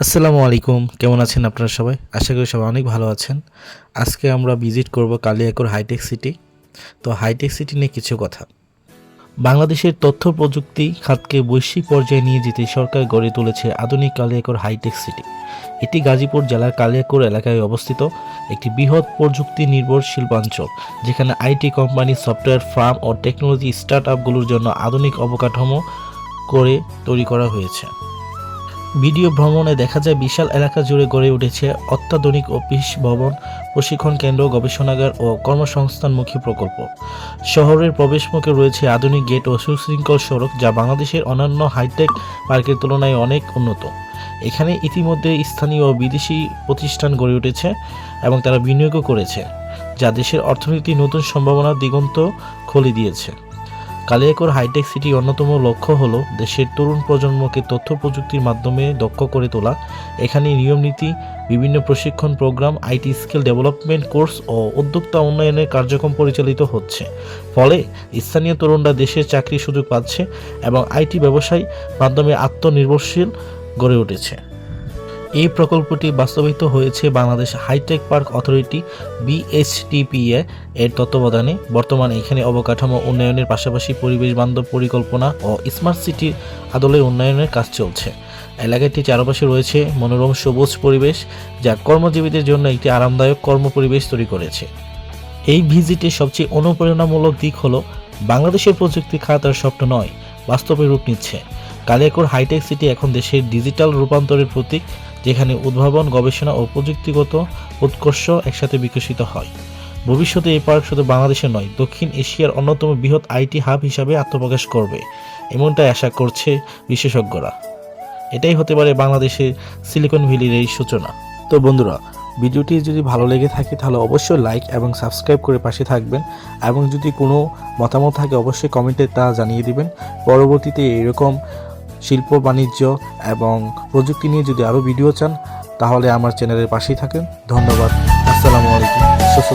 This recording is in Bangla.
আসসালামু আলাইকুম। কেমন আছেন আপনারা সবাই? আশা করি সবাই অনেক ভালো আছেন। আজকে আমরা ভিজিট করব কালিয়াকোর হাইটেক সিটি। তো হাইটেক সিটি নিয়ে কিছু কথা। বাংলাদেশের তথ্য প্রযুক্তি খাতকে বৈশ্বিক পর্যায়ে নিয়ে যেতে সরকার গড়ে তুলেছে আধুনিক কালিয়াকোর হাইটেক সিটি। এটি গাজীপুর জেলার কালিয়াকোর এলাকায় অবস্থিত একটি বৃহৎ প্রযুক্তি নির্ভর শিল্পাঞ্চল যেখানে আইটি কোম্পানি সফটওয়্যার, ফার্ম ও টেকনোলজি স্টার্ট জন্য আধুনিক অবকাঠামো করে তৈরি করা হয়েছে। ভিডিও ভ্রমণে দেখা যায় বিশাল এলাকা জুড়ে গড়ে উঠেছে অত্যাধুনিক অফিস, ভবন, প্রশিক্ষণ কেন্দ্র, গবেষণাগার ও কর্মসংস্থানমুখী প্রকল্প। শহরের প্রবেশমুখে রয়েছে আধুনিক গেট ও সুশৃঙ্খল সড়ক যা বাংলাদেশের অন্যান্য হাইটেক পার্কের তুলনায় অনেক উন্নত। এখানে ইতিমধ্যে স্থানীয় ও বিদেশি প্রতিষ্ঠান গড়ে উঠেছে এবং তারা বিনিয়োগও করেছে, যা দেশের অর্থনীতি নতুন সম্ভাবনার দিগন্ত খুলে দিয়েছে। কালিয়াকোর হাইটেক সিটির অন্যতম লক্ষ্য হল দেশের তরুণ প্রজন্মকে তথ্য প্রযুক্তির মাধ্যমে দক্ষ করে তোলা। এখানে নিয়ম নীতি, বিভিন্ন প্রশিক্ষণ program, IT skill development course ও উদ্যোক্তা উন্নয়নের কার্যক্রম পরিচালিত হচ্ছে। ফলে স্থানীয় তরুণরা দেশের চাকরির সুযোগ পাচ্ছে এবং আইটি ব্যবসায় মাধ্যমে আত্মনির্ভরশীল গড়ে উঠেছে। এই প্রকল্পটি বাস্তবায়িত হয়েছে Bangladesh hitech park authority BSTPA এর তত্ত্বাবধানে। বর্তমানে এখানে অবকাঠামো উন্নয়নের পাশাপাশি পরিবেশ বান্ধব পরিকল্পনা ও স্মার্ট সিটির আদলে উন্নয়নের কাজ চলছে। এলাকাটি চারপাশে রয়েছে মনোরম সবুজ পরিবেশ, যা কর্মজীবীদের জন্য একটি আরামদায়ক কর্মপরিবেশ তৈরি করেছে। এই ভিজিটের সবচেয়ে অনুপ্রেরণামূলক দিক হলো, বাংলাদেশের প্রযুক্তি খাত আর স্বপ্ন নয়, বাস্তবে রূপ নিচ্ছে। কালিয়াকোর হাইটেক সিটি এখন দেশের ডিজিটাল রূপান্তরের প্রতীক যেখানে উদ্ভাবন, গবেষণা ও প্রযুক্তিগত উৎকর্ষ একসাথে বিকশিত হয়। ভবিষ্যতে এই পার্ক শুধু বাংলাদেশে নয়, দক্ষিণ এশিয়ার অন্যতম বৃহৎ আইটি হাব হিসাবে আত্মপ্রকাশ করবে, এমনটাই আশা করছে বিশেষজ্ঞরা। এটাই হতে পারে বাংলাদেশের সিলিকন ভ্যালির এই সূচনা। তো বন্ধুরা, ভিডিওটি যদি ভালো লেগে থাকে, তাহলে অবশ্যই লাইক এবং সাবস্ক্রাইব করে পাশে থাকবেন এবং যদি কোনো মতামত থাকে, অবশ্যই কমেন্টে তা জানিয়ে দিবেন। পরবর্তীতে এরকম শিল্প, বাণিজ্য এবং প্রযুক্তি নিয়ে যদি আরও ভিডিও চান, তাহলে আমার চ্যানেলের পাশেই থাকেন। ধন্যবাদ। আসসালামু আলাইকুম। সুস্থ